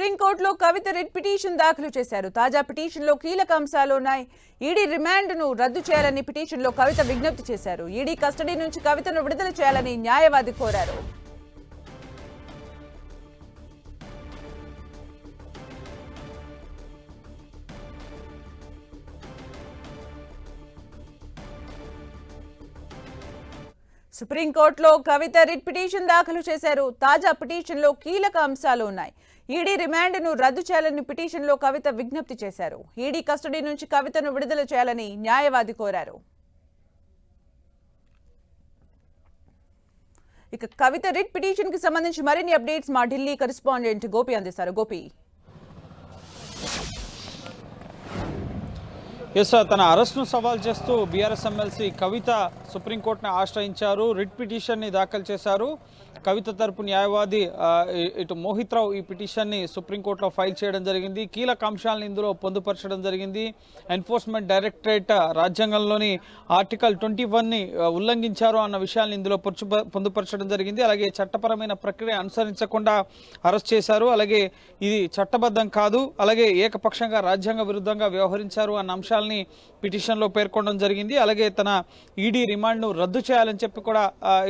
సుప్రీంకోర్టులో కవిత red petition దాఖలు చేశారు. తాజా పిటిషన్లో కీలక అంశాలు ఉన్నాయి. ఈడీ రిమాండ్ను రద్దు చేయాలని పిటిషన్లో కవిత విజ్ఞప్తి చేశారు. ఈడీ కస్టడీ నుంచి కవితను విడుదల చేయాలని న్యాయవాది కోరారు. సుప్రీంకోర్టులో కవిత రిట్ పిటిషన్ దాఖలు చేశారు. తాజా పిటిషన్లో కీలక అంశాలు ఉన్నాయి. ఈడీ రిమాండ్ను రద్దు చేయాలని పిటిషన్లో కవిత విజ్ఞప్తి చేశారు. ఈడీ కస్టడీ నుంచి కవితను విడుదల చేయాలని న్యాయవాది కోరారు. ఇక కవిత రిట్ పిటిషన్కి సంబంధించి మరిన్ని అప్డేట్స్ మా ఢిల్లీ కరెస్పాండెంట్ గోపి అందిస్తారు. గోపి. ఎస్ తన అరెస్ట్ను సవాల్ చేస్తూ బీఆర్ఎస్ ఎమ్మెల్సీ కవిత సుప్రీంకోర్టుని ఆశ్రయించారు. రిట్ పిటిషన్ని దాఖలు చేశారు. కవిత తరపు న్యాయవాది ఇటు మోహిత్ రావు ఈ పిటిషన్ని సుప్రీంకోర్టులో ఫైల్ చేయడం జరిగింది. కీలక అంశాలను ఇందులో పొందుపరచడం జరిగింది. ఎన్ఫోర్స్మెంట్ డైరెక్టరేట్ రాజ్యాంగంలోని ఆర్టికల్ ట్వంటీ వన్ని ఉల్లంఘించారు అన్న విషయాన్ని ఇందులో పొరుచు పొందుపరచడం జరిగింది. అలాగే చట్టపరమైన ప్రక్రియ అనుసరించకుండా అరెస్ట్ చేశారు. అలాగే ఇది చట్టబద్ధం కాదు. అలాగే ఏకపక్షంగా రాజ్యాంగ విరుద్ధంగా వ్యవహరించారు అన్న అంశాలని పిటిషన్లో పేర్కొనడం జరిగింది. అలాగే తన ఈడీ రిమాండ్ను రద్దు చేయాలని చెప్పి కూడా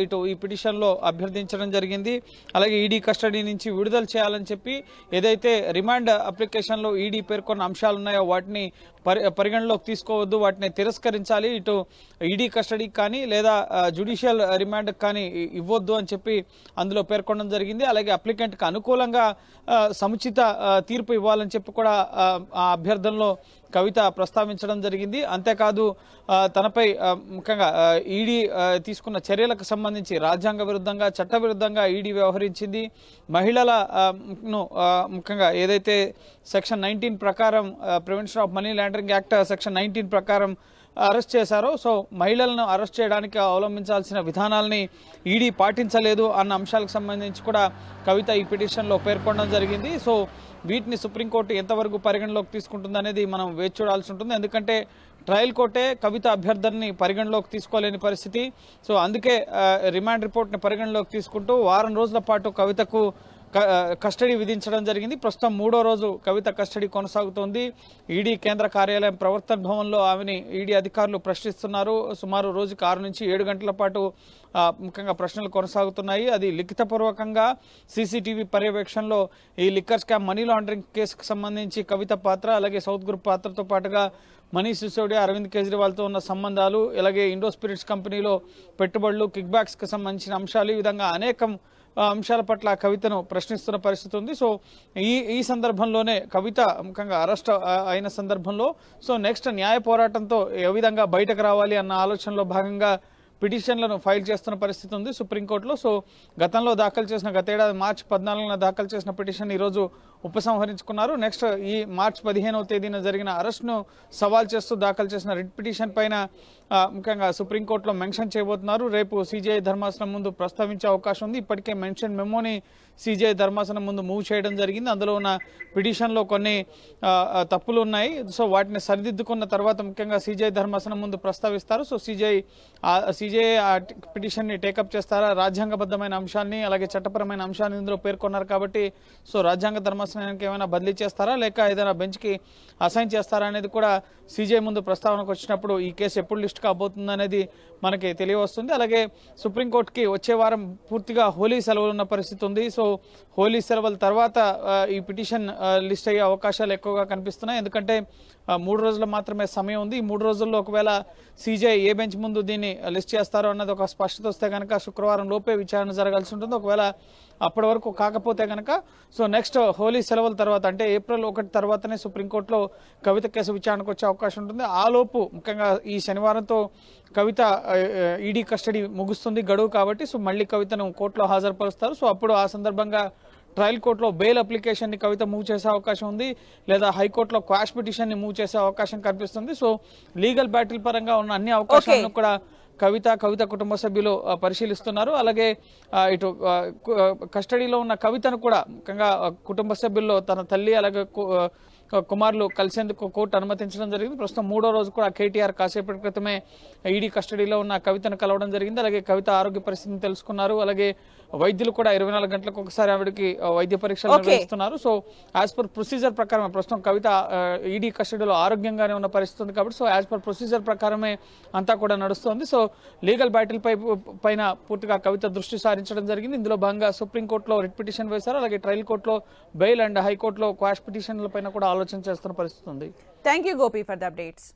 ఇటు ఈ పిటిషన్లో అభ్యర్థించడం జరిగింది. అలాగే ఈడీ కస్టడీ నుంచి విడుదల చేయాలని చెప్పి ఏదైతే రిమాండ్ అప్లికేషన్లో ఈడీ పేర్కొన్న అంశాలు ఉన్నాయో వాటిని పరి పరిగణలోకి తీసుకోవద్దు వాటిని తిరస్కరించాలి ఇటు ఈడీ కస్టడీకి కానీ లేదా జుడిషియల్ రిమాండ్కి కానీ ఇవ్వద్దు అని చెప్పి అందులో పేర్కొనడం జరిగింది. అలాగే అప్లికెంట్కి అనుకూలంగా సముచిత తీర్పు ఇవ్వాలని చెప్పి కూడా ఆ అభ్యర్థనలో కవిత ప్రస్తావించడం జరిగింది. అంతేకాదు తనపై ముఖ్యంగా ఈడీ తీసుకున్న చర్యలకు సంబంధించి రాజ్యాంగ విరుద్ధంగా చట్ట విరుద్ధంగా ఈడీ వ్యవహరించింది. మహిళల ను ముఖ్యంగా ఏదైతే సెక్షన్ నైన్టీన్ ప్రకారం prevention of money laundering act section nineteen ప్రకారం అరెస్ట్ చేశారో సో మహిళలను అరెస్ట్ చేయడానికి అవలంబించాల్సిన విధానాలని ఈడీ పాటించలేదు అన్న అంశాలకు సంబంధించి కూడా కవిత ఈ పిటిషన్లో పేర్కొనడం జరిగింది. సో వీటిని సుప్రీంకోర్టు ఎంతవరకు పరిగణలోకి తీసుకుంటుందనేది మనం వేచి చూడాల్సి ఉంటుంది. ఎందుకంటే ట్రయల్ కోర్టే కవిత అభ్యర్థనని పరిగణలోకి తీసుకోలేని పరిస్థితి. సో అందుకే రిమాండ్ రిపోర్ట్ని పరిగణలోకి తీసుకుంటూ వారం రోజుల పాటు కవితకు కస్టడీ విధించడం జరిగింది. ప్రస్తుతం మూడో రోజు కవిత కస్టడీ కొనసాగుతోంది. ఈడీ కేంద్ర కార్యాలయం ప్రవర్తన భవన్లో ఆమెని ఈడీ అధికారులు ప్రశ్నిస్తున్నారు. సుమారు రోజుకి ఆరు నుంచి ఏడు గంటల పాటు ముఖ్యంగా ప్రశ్నలు కొనసాగుతున్నాయి. అది లిఖితపూర్వకంగా సీసీటీవీ పర్యవేక్షణలో ఈ లిక్కర్ స్కామ్ మనీ లాండరింగ్ కేసుకు సంబంధించి కవిత పాత్ర అలాగే సౌత్ గ్రూప్ పాత్రతో పాటుగా మనీష్ సిసోడియా అరవింద్ కేజ్రీవాల్తో ఉన్న సంబంధాలు అలాగే ఇండో స్పిరిట్స్ కంపెనీలో పెట్టుబడులు కిక్ బ్యాక్స్కి సంబంధించిన అంశాలు ఈ విధంగా అనేకం అంశాల పట్ల కవితను ప్రశ్నిస్తున్న పరిస్థితి ఉంది. సో ఈ ఈ సందర్భంలోనే కవిత ముఖ్యంగా అరెస్ట్ అయిన సందర్భంలో సో నెక్స్ట్ న్యాయ పోరాటంతో ఏ విధంగా బయటకు రావాలి అన్న ఆలోచనలో భాగంగా పిటిషన్లను ఫైల్ చేస్తున్న పరిస్థితి ఉంది సుప్రీంకోర్టులో. సో గతంలో దాఖలు చేసిన గతేడాది మార్చి పద్నాలుగున దాఖలు చేసిన పిటిషన్ ఈరోజు ఉపసంహరించుకున్నారు. నెక్స్ట్ ఈ మార్చి పదిహేనవ తేదీన జరిగిన అరెస్ట్ను సవాల్ చేస్తూ దాఖలు చేసిన రిట్ పిటిషన్ పైన ముఖ్యంగా సుప్రీంకోర్టులో మెన్షన్ చేయబోతున్నారు. రేపు సిజిఐ ధర్మాసనం ముందు ప్రస్తావించే అవకాశం ఉంది. ఇప్పటికే మెన్షన్ మెమోని సిజిఐ ధర్మాసనం ముందు మూవ్ చేయడం జరిగింది. అందులో ఉన్న పిటిషన్లో కొన్ని తప్పులు ఉన్నాయి. సో వాటిని సరిదిద్దుకున్న తర్వాత ముఖ్యంగా సీజీఐ ధర్మాసనం ముందు ప్రస్తావిస్తారు. సో సిజిఐ సిజిఐ పిటిషన్ని టేకప్ చేస్తారా? రాజ్యాంగబద్ధమైన అంశాన్ని అలాగే చట్టపరమైన అంశాన్ని ఇందులో పేర్కొన్నారు కాబట్టి సో రాజ్యాంగ ధర్మాసనానికి ఏమైనా బదిలీ చేస్తారా? లేక ఏదైనా బెంచ్కి అసైన్ చేస్తారా అనేది కూడా సీజే ముందు ప్రస్తావనకు వచ్చినప్పుడు ఈ కేసు ఎప్పుడు లిస్ట్ కాబోతుంది అనేది మనకి తెలియవస్తుంది. అలాగే సుప్రీంకోర్టుకి వచ్చే వారం పూర్తిగా హోలీ సెలవులు ఉన్న పరిస్థితి ఉంది. సో హోలీ సెలవుల తర్వాత ఈ పిటిషన్ లిస్ట్ అయ్యే అవకాశాలు ఎక్కువగా కనిపిస్తున్నాయి. ఎందుకంటే మూడు రోజులు మాత్రమే సమయం ఉంది. ఈ మూడు రోజుల్లో ఒకవేళ సీజే ఏ బెంచ్ ముందు దీన్ని లిస్ట్ చేస్తారో అన్నది ఒక స్పష్టత వస్తే కనుక శుక్రవారం లోపే విచారణ జరగాల్సి ఉంటుంది. ఒకవేళ అప్పటి వరకు కాకపోతే కనుక సో నెక్స్ట్ హోలీ సెలవుల తర్వాత అంటే ఏప్రిల్ ఒకటి తర్వాతనే సుప్రీంకోర్టులో కవిత కేసు విచారణకు వచ్చే అవకాశం ఉంటుంది. ఆ లోపు ముఖ్యంగా ఈ శనివారంతో కవిత ఈడీ కస్టడీ ముగుస్తుంది గడువు కాబట్టి సో మళ్ళీ కవితను కోర్టులో హాజరుపరుస్తారు. సో అప్పుడు ఆ సందర్భంగా ట్రయల్ కోర్టులో బెయిల్ అప్లికేషన్ని కవిత మూవ్ చేసే అవకాశం ఉంది లేదా హైకోర్టులో క్వాష్ పిటిషన్ని మూవ్ చేసే అవకాశం కనిపిస్తుంది. సో లీగల్ బ్యాటిల్ పరంగా ఉన్న అన్ని అవకాశాలను కూడా కవిత కవిత కుటుంబ సభ్యులు పరిశీలిస్తున్నారు. అలాగే ఇటు కస్టడీలో ఉన్న కవితను కూడా ముఖ్యంగా కుటుంబ సభ్యుల్లో తన తల్లి అలాగే కుమారులు కలిసేందుకు కోర్టు అనుమతించడం జరిగింది. ప్రస్తుతం మూడో రోజు కూడా కేటీఆర్ కాసేపటి క్రితమే ఈడీ కస్టడీలో ఉన్న కవితను కలవడం జరిగింది. అలాగే కవిత ఆరోగ్య పరిస్థితిని తెలుసుకున్నారు. అలాగే వైద్యులు కూడా ఇరవై నాలుగు గంటలకు ఒకసారి ఆవిడకి వైద్య పరీక్షలు. నిర్వహిస్తున్నారు. సో యాజ్ పర్ ప్రొసీజర్ ప్రకారం ప్రస్తుతం కవిత ఈడీ కస్టడీలో ఆరోగ్యంగానే ఉన్న పరిస్థితి ఉంది కాబట్టి సో యాజ్ పర్ ప్రొసీజర్ ప్రకారమే అంతా కూడా నడుస్తుంది. సో లీగల్ బ్యాటిల్ పై పైన పూర్తిగా కవిత దృష్టి సారించడం జరిగింది. ఇందులో భాగంగా సుప్రీంకోర్టులో రిట్ పిటిషన్ వేశారు. అలాగే ట్రయల్ కోర్టులో బెయిల్ అండ్ హైకోర్టులో క్వాష్ పిటిషన్ల పైన కూడా ఆలోచన చేస్తున్న పరిస్థితి ఉంది. Thank you Gopi for the updates